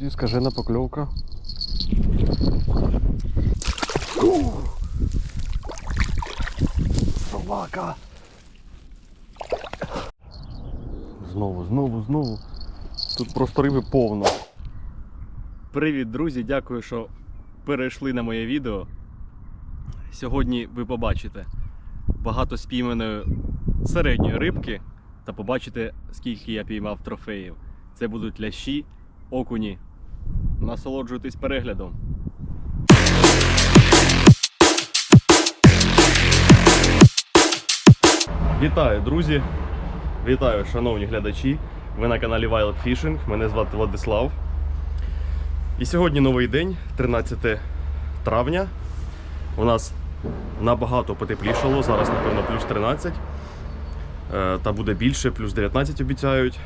Зі скажена покльовка. Собака. Знову, знову, знову. Тут просто риби повно. Привіт, друзі! Дякую, що перейшли на моє відео. Сьогодні ви побачите багато спійманої середньої рибки та побачите, скільки я піймав трофеїв. Це будуть лящі, окуні. Насолоджуйтесь переглядом. Вітаю, друзі! Вітаю, шановні глядачі! Ви на каналі Wild Fishing. Мене звати Владислав. І сьогодні новий день, 13 травня. У нас набагато потеплішало. Зараз, напевно, плюс 13. Е, Та буде більше, плюс 19 обіцяють.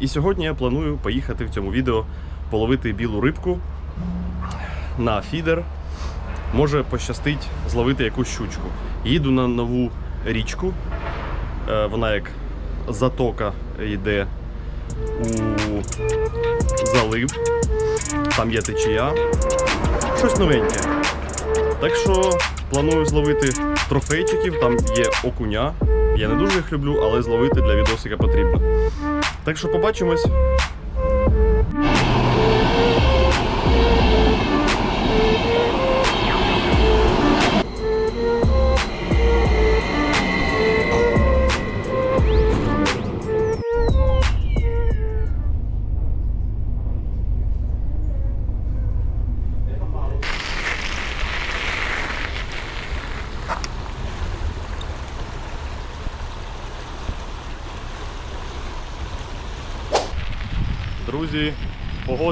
І сьогодні я планую поїхати в цьому відео половити білу рибку на фідер. Може пощастить зловити якусь щучку. Їду на нову річку. Е, Вона як затока йде у залив. Там є течія. Щось новеньке. Так що планую зловити трофейчиків, там є окуня. Я не дуже їх люблю, але зловити для відосика потрібно. Так що побачимось.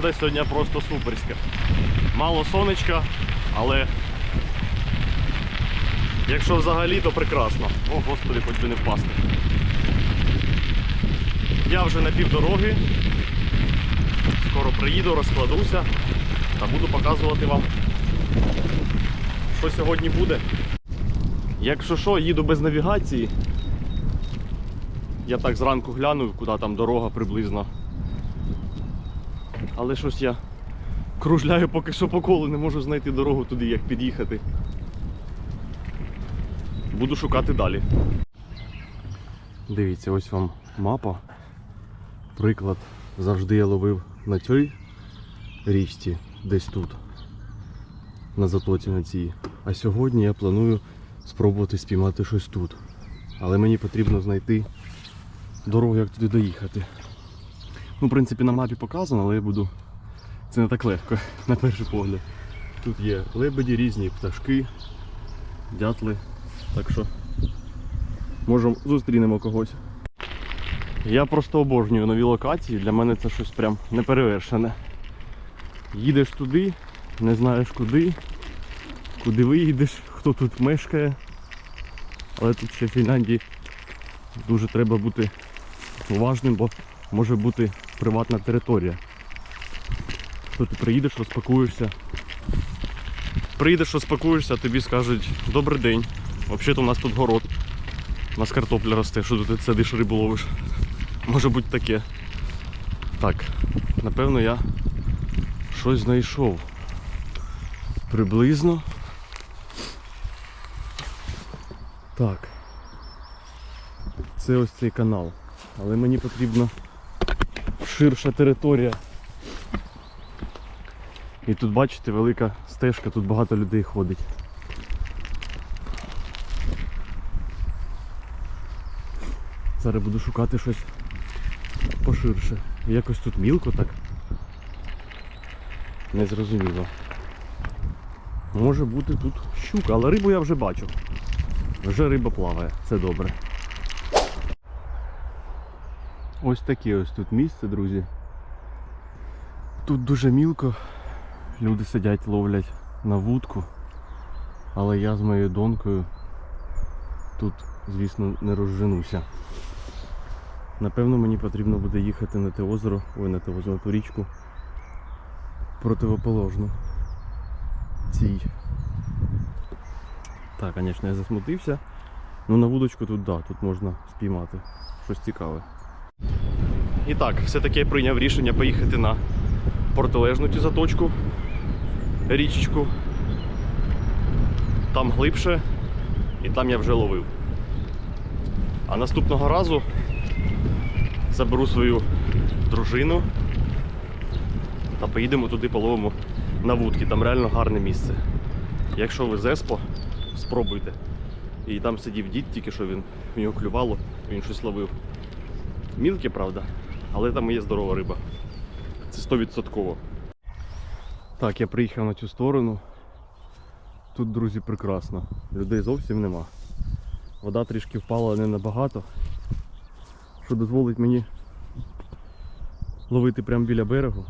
Погода сьогодні просто суперська. Мало сонечка, але якщо взагалі, то прекрасно. О, господи, хоч би не впасти. Я вже на півдороги. Скоро приїду, розкладуся та буду показувати вам, що сьогодні буде. Якщо що, їду без навігації. Я так зранку глянув, куди там дорога приблизно. Але щось я кружляю поки що по колу, не можу знайти дорогу туди, як під'їхати. Буду шукати далі. Дивіться, ось вам мапа. Приклад. Завжди я ловив на цій річці, десь тут. На затоці на цій. А сьогодні я планую спробувати спіймати щось тут. Але мені потрібно знайти дорогу, як туди доїхати. Ну, в принципі, на мапі показано, але я буду. Це не так легко, на перший погляд. Тут є лебеді, різні пташки, дятли. Так що може зустрінемо когось. Я просто обожнюю нові локації, для мене це щось прям неперевершене. Їдеш туди, не знаєш куди, куди виїдеш, хто тут мешкає. Але тут ще в Фінляндії дуже треба бути уважним, бо може бути приватна територія. Тут ти приїдеш, розпакуєшся. Приїдеш, розпакуєшся, тобі скажуть добрий день. Взагалі-то у нас тут город. У нас картопля росте, що тут сидиш рибу ловиш. Може бути таке. Так, напевно я щось знайшов. Приблизно. Так. Це ось цей канал. Але мені потрібна ширша територія. І тут, бачите, велика стежка, тут багато людей ходить. Зараз буду шукати щось поширше. Якось тут мілко так. Незрозуміло. Може бути тут щука, але рибу я вже бачу. Вже риба плаває, це добре. Ось таке ось тут місце, друзі. Тут дуже мілко. Люди сидять, ловлять на вудку. Але я з моєю донкою тут, звісно, не розженуся. Напевно, мені потрібно буде їхати на те озеро, ой, на те озеро, на ту річку противоположну цій. Так, звісно, я засмутився. Ну на вудочку тут да, тут можна спіймати. Щось цікаве. І так, все-таки я прийняв рішення поїхати на протилежну цю заточку, річечку. Там глибше, і там я вже ловив. А наступного разу заберу свою дружину та поїдемо туди половимо на вудки. Там реально гарне місце. Якщо ви з Еспо, спробуйте. І там сидів дід, тільки що він в нього клювало, він щось ловив. Мілке, правда, але там є здорова риба. Це 100%. Так, я приїхав на цю сторону. Тут, друзі, прекрасно. Людей зовсім нема. Вода трішки впала не набагато, що дозволить мені ловити прямо біля берегу.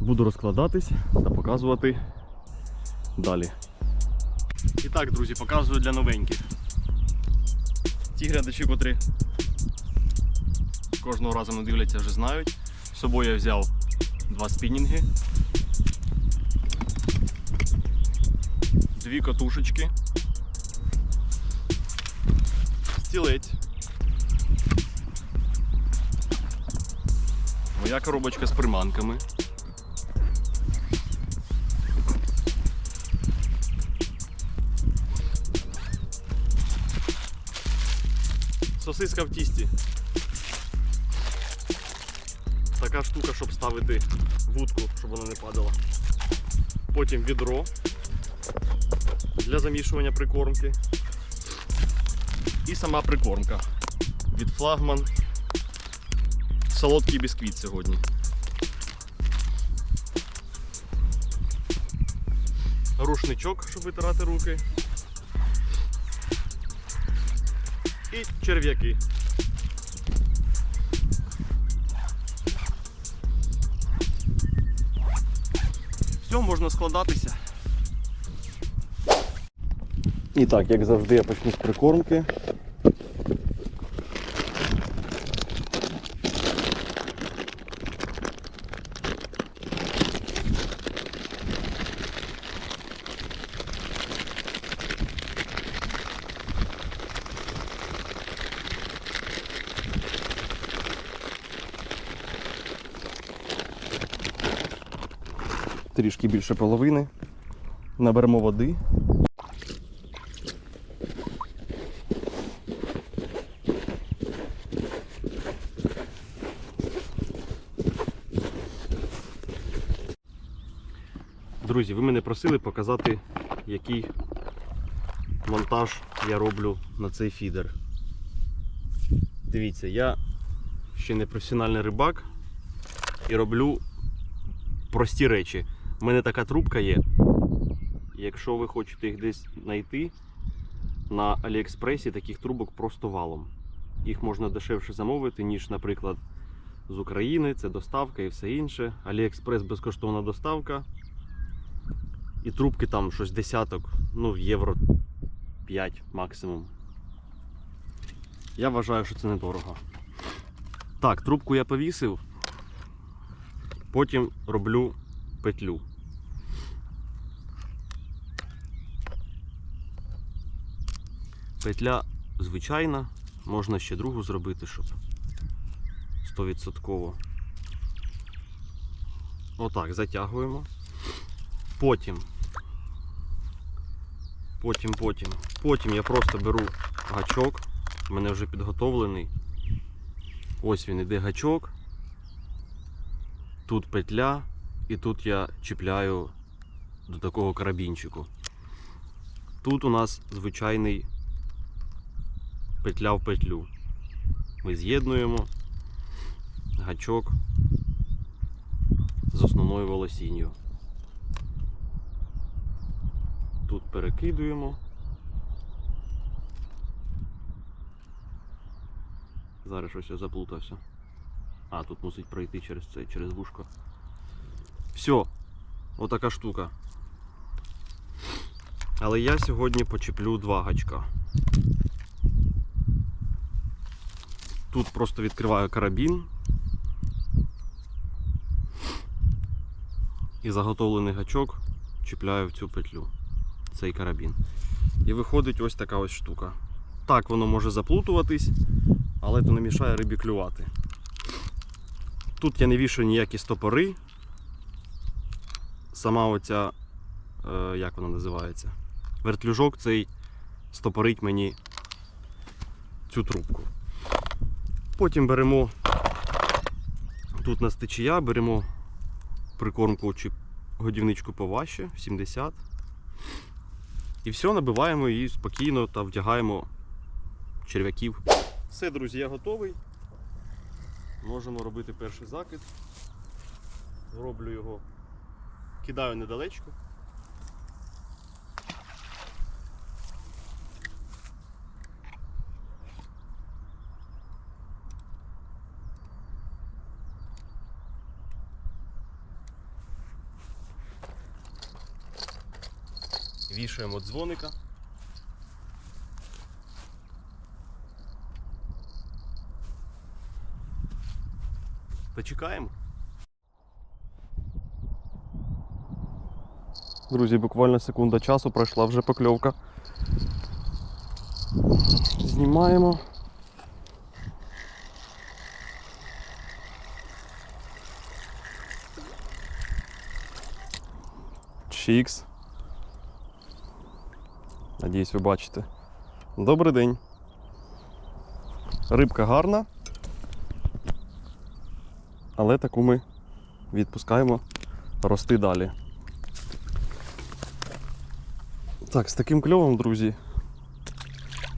Буду розкладатись та показувати далі. І так, друзі, показую для новеньких. Ті глядачі, котрі кожного разу не дивляться, вже знають. З собою я взяв два спінінги, дві катушечки, стілець, моя коробочка з приманками. Сосиска в тісті. Така штука, щоб ставити вудку, щоб вона не падала. Потім відро для замішування прикормки. І сама прикормка. Від флагман. Солодкий бісквіт сьогодні. Рушничок, щоб витирати руки. І черв'яки. Все, можна складатися. І так, як завжди, я почну з прикормки. Трішки більше половини. Наберемо води. Друзі, ви мене просили показати, який монтаж я роблю на цей фідер. Дивіться, я ще не професіональний рибак і роблю прості речі. У мене така трубка є. Якщо ви хочете їх десь знайти, на Аліекспресі таких трубок просто валом. Їх можна дешевше замовити, ніж, наприклад, з України, це доставка і все інше. Аліекспрес безкоштовна доставка. І трубки там щось десяток, ну, євро 5 максимум. Я вважаю, що це недорого. Так, трубку я повісив. Потім роблю петлю. Петля звичайна, можна ще другу зробити, щоб 100%. Отак, затягуємо. Потім. Потім, потім. Потім я просто беру гачок. У мене вже підготовлений. Ось він іде гачок. Тут петля, і тут я чіпляю до такого карабінчику. Тут у нас звичайний петля в петлю. Ми з'єднуємо гачок з основною волосінню. Тут перекидуємо. Зараз щось я заплутався. А, тут мусить пройти через це, через вушко. Все, отака штука. Але я сьогодні почеплю два гачка. Тут просто відкриваю карабін. І заготовлений гачок чіпляю в цю петлю. Цей карабін. І виходить ось така ось штука. Так, воно може заплутуватись, але то не мішає рибі клювати. Тут я не вішаю ніякі стопори. Сама оця, е, як вона називається? Вертлюжок цей стопорить мені цю трубку. Потім беремо тут на стечія, беремо прикормку чи годівничку поважче, 70. І все, набиваємо її спокійно та вдягаємо черв'яків. Все, друзі, я готовий. Можемо робити перший закид. Роблю його, кидаю недалечко. Вішаємо дзвоника. Та чекаємо. Друзі, буквально секунда часу пройшла вже покльовка. Знімаємо. Чікс. Надіюсь, ви бачите. Добрий день. Рибка гарна. Але таку ми відпускаємо рости далі. Так, з таким кльовом, друзі.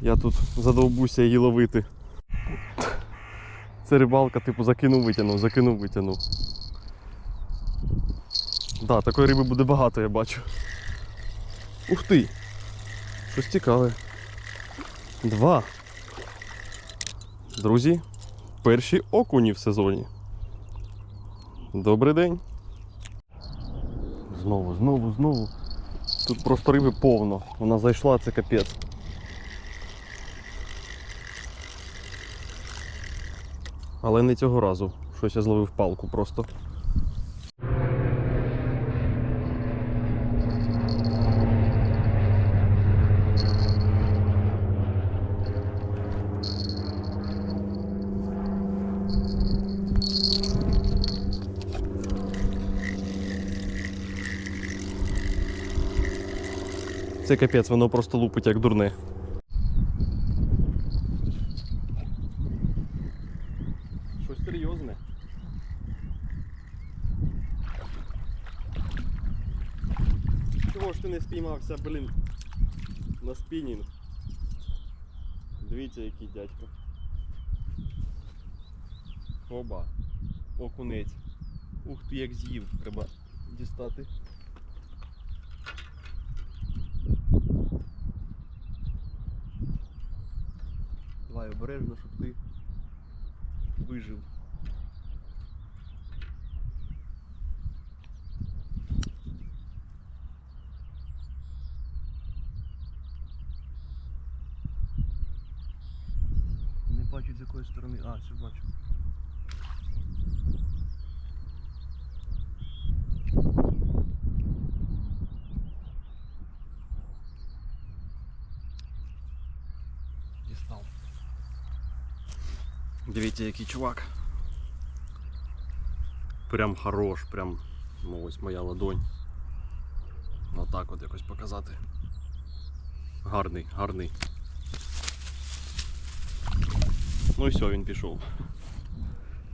Я тут задовбуся її ловити. Це рибалка, типу, закинув, витягнув, закинув, витягнув. Да, такої риби буде багато, я бачу. Ух ти! Щось цікаве. Два. Друзі, перші окуні в сезоні. Добрий день. Знову, знову, знову. Тут просто риби повно. Вона зайшла, це капець. Але не цього разу. Щось я зловив палку просто. Це капець, воно просто лупить як дурне. Щось серйозне. Чого ж ти не спіймався, блін, на спінінг? Дивіться, який дядько. Оба. Окунець. Ух ти, як з'їв, треба дістати. Давай обережно, щоб ти вижив. Не бачу з якої сторони. А, все бачу. Дивіться, який чувак. Прям хорош, прям ну ось моя ладонь. Отак от якось показати. Гарний, гарний. Ну і все, він пішов.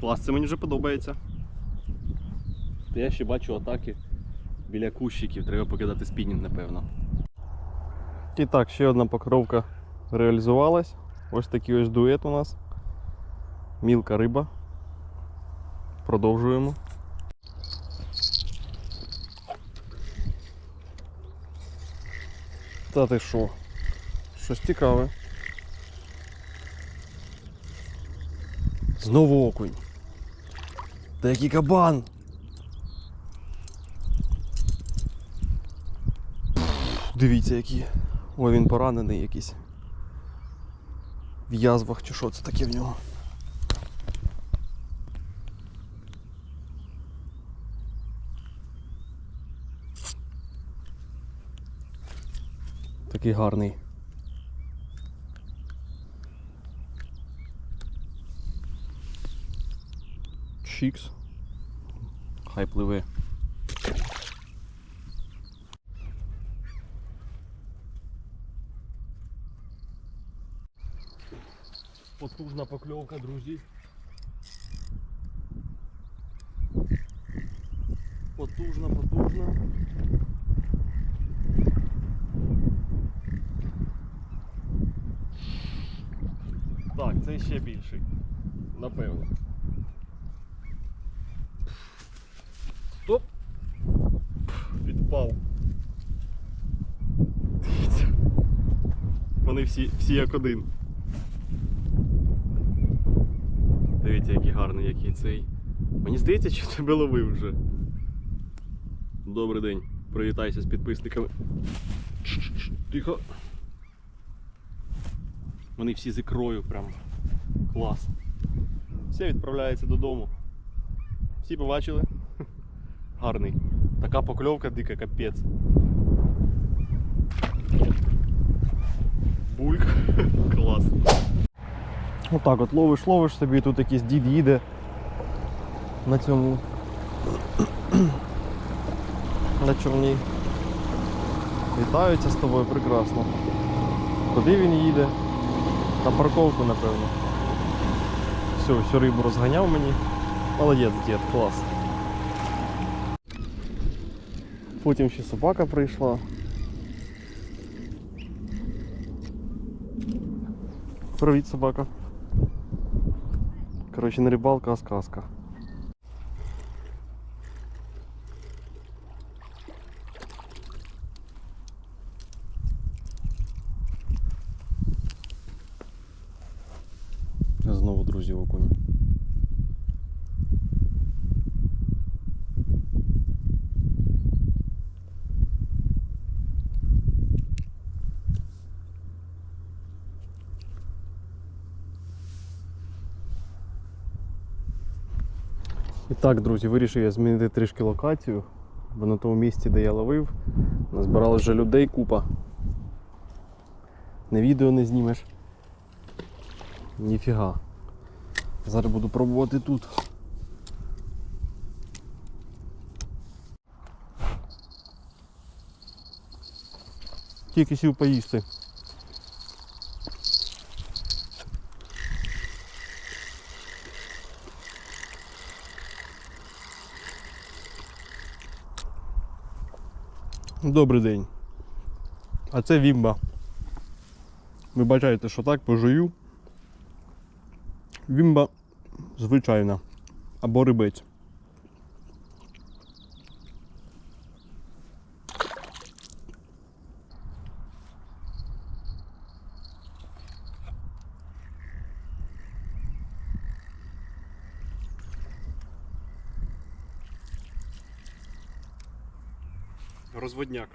Клас, це мені вже подобається. Та я ще бачу атаки біля кущиків, треба покидати спінінг, напевно. І так, ще одна покровка реалізувалась. Ось такий ось дует у нас. Мілка риба. Продовжуємо. Та ти що? Щось цікаве. Знову окунь. Та який кабан. Дивіться який. Ой, він поранений якийсь. В язвах чи що це таке в нього. Такий гарний. чікс. Хай пливе. Потужна покльовка, друзі. Потужна, потужна. Так, ще більший. Напевно. Стоп! Відпав. Дивіться. Вони всі, всі як один. Дивіться, який гарний, який цей. Мені здається, що тебе ловив вже. Добрий день. Привітайся з підписниками. Тихо. Вони всі з ікрою прям. Клас. Все відправляється додому. Всі побачили? Гарний. Така покльовка дика, капець. Бульк. Клас. Отак от ловиш, ловиш собі, тут якийсь дід їде на цьому. на човні. Вітаються з тобою прекрасно. Куди він їде? На парковку, напевно. Все, всю рибу розганяв мені. Молодець, дід, клас. Потім ще собака прийшла. Привіт, собака. Коротше, не рибалка, а сказка. Знову друзі окунь. І так, друзі, вирішив я змінити трішки локацію, бо на тому місці, де я ловив, назбирали вже людей купа. Не відео не знімеш. Ніфіга. Зараз буду пробувати тут. Тільки сів поїсти. Добрий день. А це Вімба. Ви бачаєте, що так пожую. Вімба звичайна. Або рибець. Розводняк.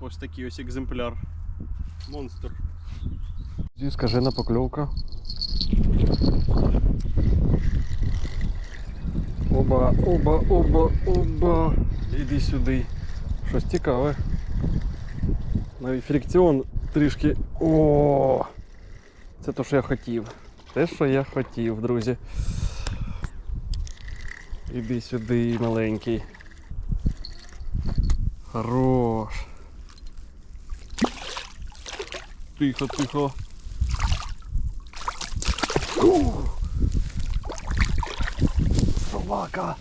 Ось такий ось екземпляр. Монстр. Зі скажена покльовка. Оба, оба, оба, оба. Іди сюди. Щось цікаве. Навіть фрикціон трішки. О! Це те, що я хотів. Те, що я хотів, друзі. Іди сюди, маленький. Хорош. Тихо, тихо. Собака.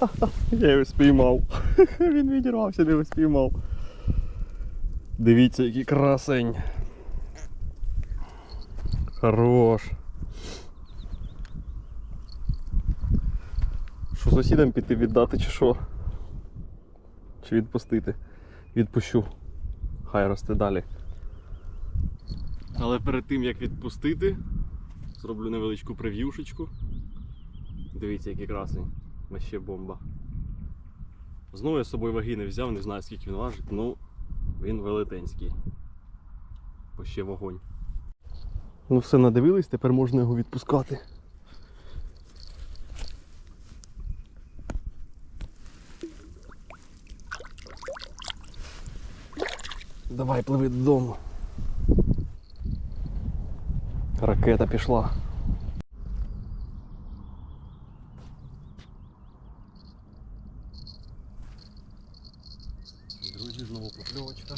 Я його спіймав. Він відірвався, не спіймав. Дивіться, який красень. Хорош. Що сусідам піти віддати чи що? Чи відпустити? Відпущу. Хай росте далі. Але перед тим як відпустити, зроблю невеличку прев'юшечку. Дивіться, який красень. Ще бомба. Знову я з собою ваги не взяв, не знаю скільки він важить, ну він велетенський. Бо ще вогонь. Ну все надивились, тепер можна його відпускати. Давай пливи додому. Ракета пішла. Покльовочка.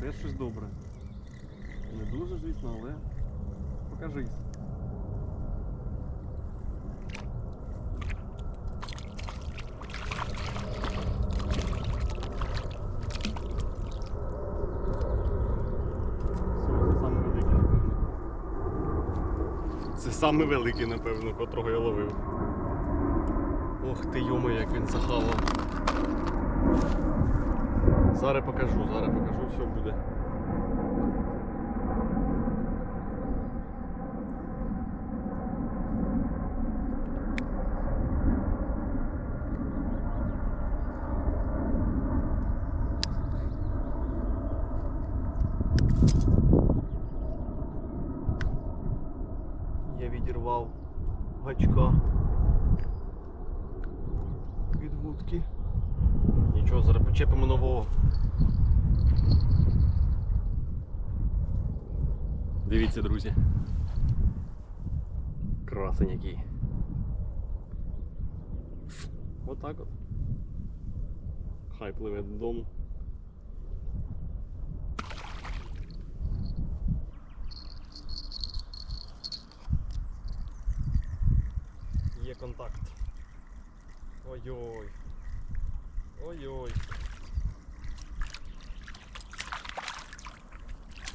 Теж щось добре. Не дуже, звісно, але покажись. Це саме великий, напевно, котрого я ловив. Ох ти йома, як він захавав. Зараз покажу, зараз покажу, все буде. Дивіться, друзі. Красень який. Отак от. Хай пливе додому. Є контакт. Ой-ой. Ой-ой.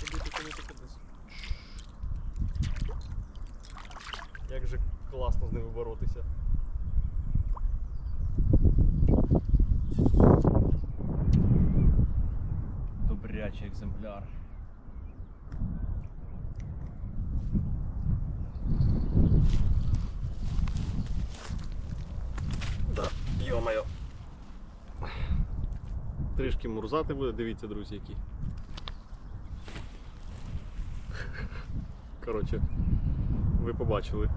Куди ти, куди ти, куди? Боротися. Добрячий екземпляр. Да, йо-моє. Трішки мурзати буде, дивіться, друзі, які. Коротше, ви побачили.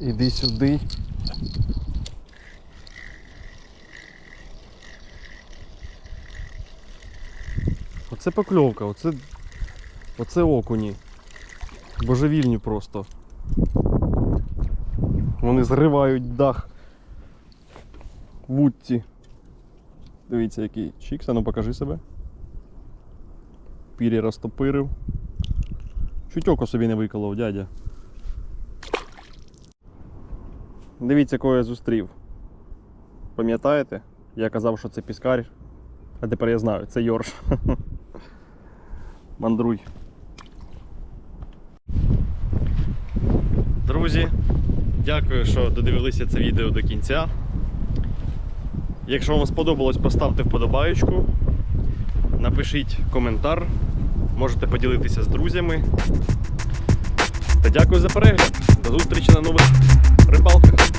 Іди сюди. Оце покльовка, оце, оце окуні. Божевільні просто. Вони зривають дах вудці. Дивіться, який чікс, а ну покажи себе. Пірі розтопирив. Чуть око собі не виколов, дядя. Дивіться, кого я зустрів. Пам'ятаєте? Я казав, що це піскар, а тепер я знаю, це Йорш. Мандруй. Друзі, дякую, що додивилися це відео до кінця. Якщо вам сподобалось, поставте вподобаєчку, напишіть коментар, можете поділитися з друзями. Та дякую за перегляд. До зустрічі на нових рибалках.